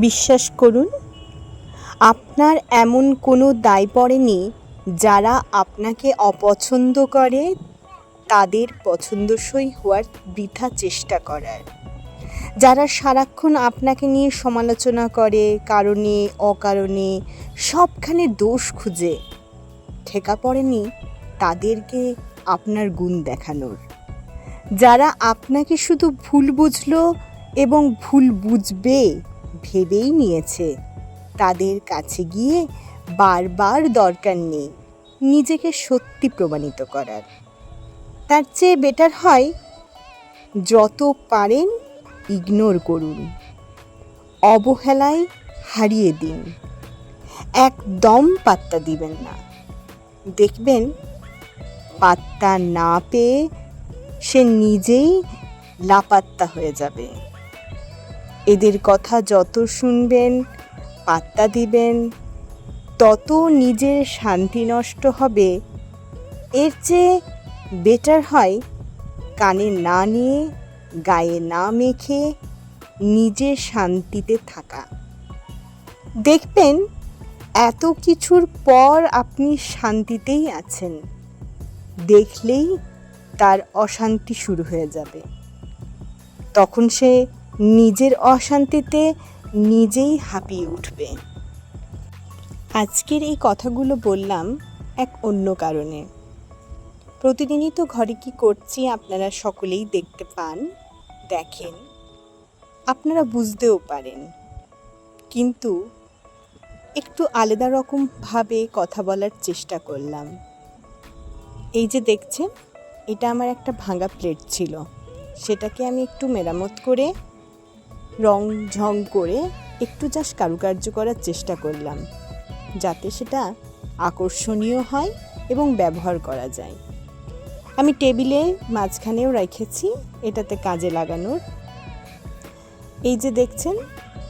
বিশ্বাস করুন, আপনার এমন কোনো দায় পড়েনি যারা আপনাকে অপছন্দ করে, তাদের পছন্দসই হওয়ার বৃথা চেষ্টা করার। যারা সারাক্ষণ আপনাকে নিয়ে সমালোচনা করে, কারণে, অকারণে, সবখানে দোষ খুঁজে ঠেকা পড়েনি, তাদেরকে আপনার গুণ দেখানোর। যারা আপনাকে শুধু ভুল বুঝলো এবং ভুল বুঝবে ভেবেই নিয়েছে। তাদের কাছে গিয়ে বারবার দরকার নেই নিজেকে সত্যি প্রমাণিত করার। তার চেয়ে বেটার হয় যত পারেন ইগনোর করুন। অবহেলায় হারিয়ে দিন। একদম পাত্তা দিবেন না। দেখবেন পাত্তা না পেয়ে সে নিজেই লাপাত্তা হয়ে যাবে। এদের কথা যত শুনবেন, পাত্তা দিবেন, তত নিজের শান্তি নষ্ট হবে। এর চেয়ে বেটার হয় কানে না নিয়ে, গায়ে না মেখে নিজের শান্তিতে থাকা। দেখবেন এত কিছুর পর আপনি শান্তিতেই আছেন। দেখলেই তার অশান্তি শুরু হয়ে যাবে। তখন সে নিজের অশান্তিতে নিজেই হাঁপিয়ে উঠবে। আজকের এই কথাগুলো বললাম এক অন্য কারণে। প্রতিদিনই তো ঘরে কি করছি আপনারা সকলেই দেখতে পান, দেখেন। আপনারা বুঝতেও পারেন। কিন্তু একটু আলাদা রকমভাবে কথা বলার চেষ্টা করলাম। এই যে দেখছেন, এটা আমার একটা ভাঙা প্লেট ছিল। সেটাকে আমি একটু মেরামত করে রং ঝং করে একটু জাস্ট কারুকার্য করার চেষ্টা করলাম, যাতে সেটা আকর্ষণীয় হয় এবং ব্যবহার করা যায়। আমি টেবিলে মাঝখানেও রেখেছি এটাতে কাজে লাগানোর। এই যে দেখছেন,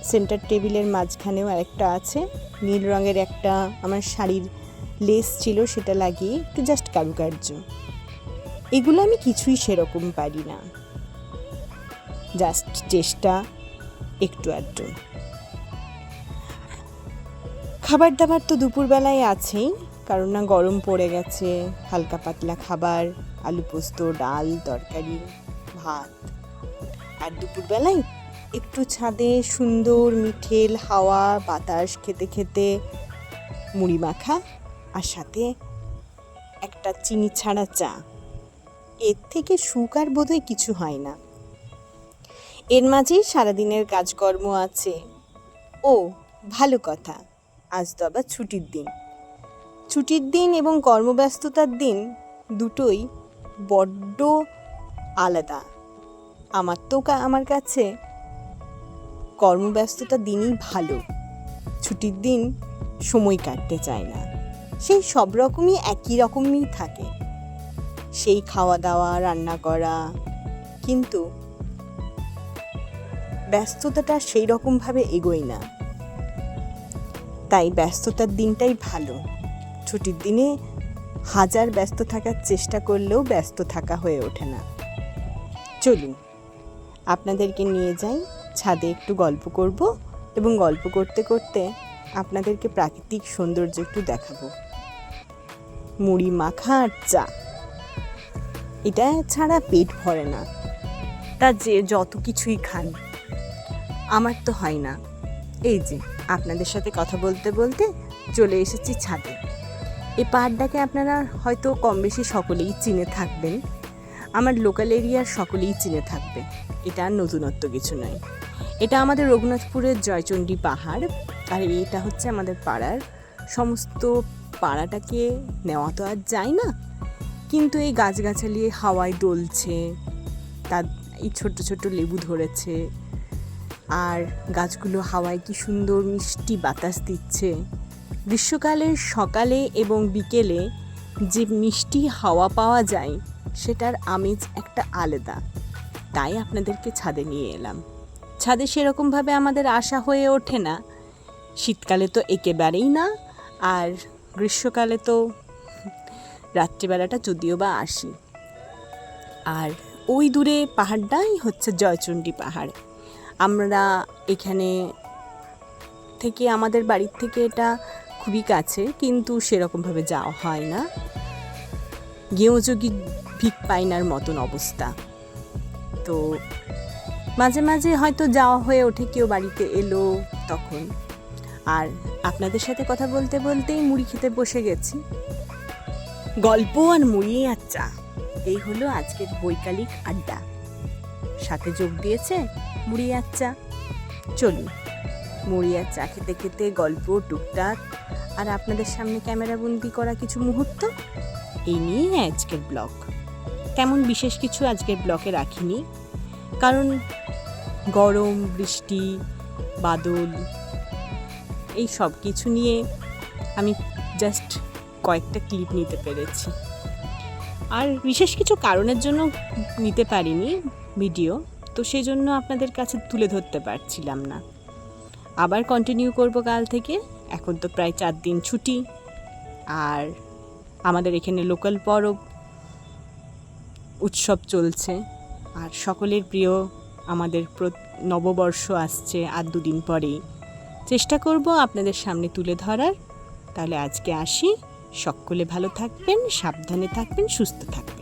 সেন্টার টেবিলের মাঝখানেও আরেকটা আছে, নীল রঙের একটা আমার শাড়ির লেস ছিল সেটা লাগিয়ে একটু জাস্ট কারুকার্য। এগুলো আমি কিছুই সেরকম পারি না। জাস্ট চেষ্টা একটু আধটু। খাবার দাবার তো দুপুরবেলায় আছেই, কারণ না গরম পড়ে গেছে, হালকা পাতলা খাবার, আলু পোস্ত, ডাল, তরকারি, ভাত। আর দুপুরবেলায় একটু ছাদে সুন্দর মিঠেল, হাওয়া, বাতাস খেতে খেতে মুড়ি মাখা আর সাথে একটা চিনি ছাড়া চা। এর থেকে সুখ আর বোধহয় কিছু হয় না। এর মাঝেই সারাদিনের কাজকর্ম আছে। ও, ভালো কথা। আজ তো আবার ছুটির দিন। ছুটির দিন এবং কর্মব্যস্ততার দিন দুটোই বড্ড আলাদা। আমার তো আমার কাছে কর্মব্যস্ততার দিনই ভালো। ছুটির দিন সময় কাটতে চায় না। সেই সব রকমই একই রকমই থাকে। সেই খাওয়া দাওয়া রান্না করা। কিন্তু ব্যস্ততাটা সেই রকমভাবে এগোয় না। তাই ব্যস্ততার দিনটাই ভালো। ছুটির দিনে হাজার ব্যস্ত থাকার চেষ্টা করলেও ব্যস্ত থাকা হয়ে ওঠে না। চলুন, আপনাদেরকে নিয়ে যাই, ছাদে একটু গল্প করব এবং গল্প করতে করতে আপনাদেরকে প্রাকৃতিক সৌন্দর্য একটু দেখাবো। মুড়ি মাখা আর চা। এটা ছাড়া পেট ভরে না। তা যে যত কিছুই খান। আমার তো হয় না। এই যে, আপনাদের সাথে কথা বলতে বলতে চলে এসেছি ছাদে। এই পাহাড়টাকে আপনারা হয়তো কম বেশি সকলেই চিনে থাকবেন। আমার লোকাল এরিয়ার সকলেই চিনে থাকবে। এটা নতুনত্ব কিছু নয়। এটা আমাদের রঘুনাথপুরের জয়চণ্ডী পাহাড় আর এটা হচ্ছে আমাদের পাড়ার সমস্ত পাড়াটাকে নেওয়া তো আর যায় না। কিন্তু এই গাছগাছালি হাওয়ায় দোলছে, তার এই ছোট্ট ছোট্ট লেবু ধরেছে আর গাছগুলো হাওয়ায় কি সুন্দর মিষ্টি বাতাস দিচ্ছে। গ্রীষ্মকালের সকালে এবং বিকেলে যে মিষ্টি হাওয়া পাওয়া যায়, সেটার আমেজ একটা আলাদা। তাই আপনাদেরকে ছাদে নিয়ে এলাম। ছাদে সেরকমভাবে আমাদের আশা হয়ে ওঠে না। শীতকালে তো একেবারেই না, আর গ্রীষ্মকালে তো রাত্রিবেলাটা যদিও বা আসি। আর ওই দূরে পাহাড়টাই হচ্ছে জয়চণ্ডী পাহাড়। আমরা এখানে থেকে আমাদের বাড়ির থেকে এটা খুবই কাছে, কিন্তু সেরকমভাবে যাওয়া হয় না। গেঁয়োযোগী ভিক পাইনার মতন অবস্থা। তো মাঝে মাঝে হয়তো যাওয়া হয়ে ওঠে, কেউ বাড়িতে এলো তখন। আর আপনাদের সাথে কথা বলতে বলতেই মুড়ি খেতে বসে গেছি। গল্প আর মুড়ি আর চা, এই হলো আজকের বৈকালিক আড্ডা। সাথে যোগ দিয়েছে মুড়ি আর চা। চলুন, মুড়ি আর চা খেতে খেতে গল্প, টুকটাক, আর আপনাদের সামনে ক্যামেরাবন্দি করা কিছু মুহূর্ত এই নিয়েই আজকের ব্লগ। তেমন বিশেষ কিছু আজকের ব্লকে রাখিনি, কারণ গরম, বৃষ্টি, বাদল, এই সব কিছু নিয়ে আমি জাস্ট কয়েকটা ক্লিপ নিতে পেরেছি। আর বিশেষ কিছু কারণের জন্য নিতে পারিনি ভিডিও তো সেই জন্য আপনাদের কাছে তুলে ধরতে পারছিলাম না। আবার কন্টিনিউ করব কাল থেকে, এখন তো প্রায় চার দিন ছুটি। আর আমাদের এখানে লোকাল পরব উৎসব চলছে। আর সকলের প্রিয় আমাদের নববর্ষ আসছে আর দুদিন পরেই। চেষ্টা করব আপনাদের সামনে তুলে ধরার। তাহলে আজকে আসি। সকলে ভালো থাকবেন, সাবধানে থাকবেন, সুস্থ থাকবেন।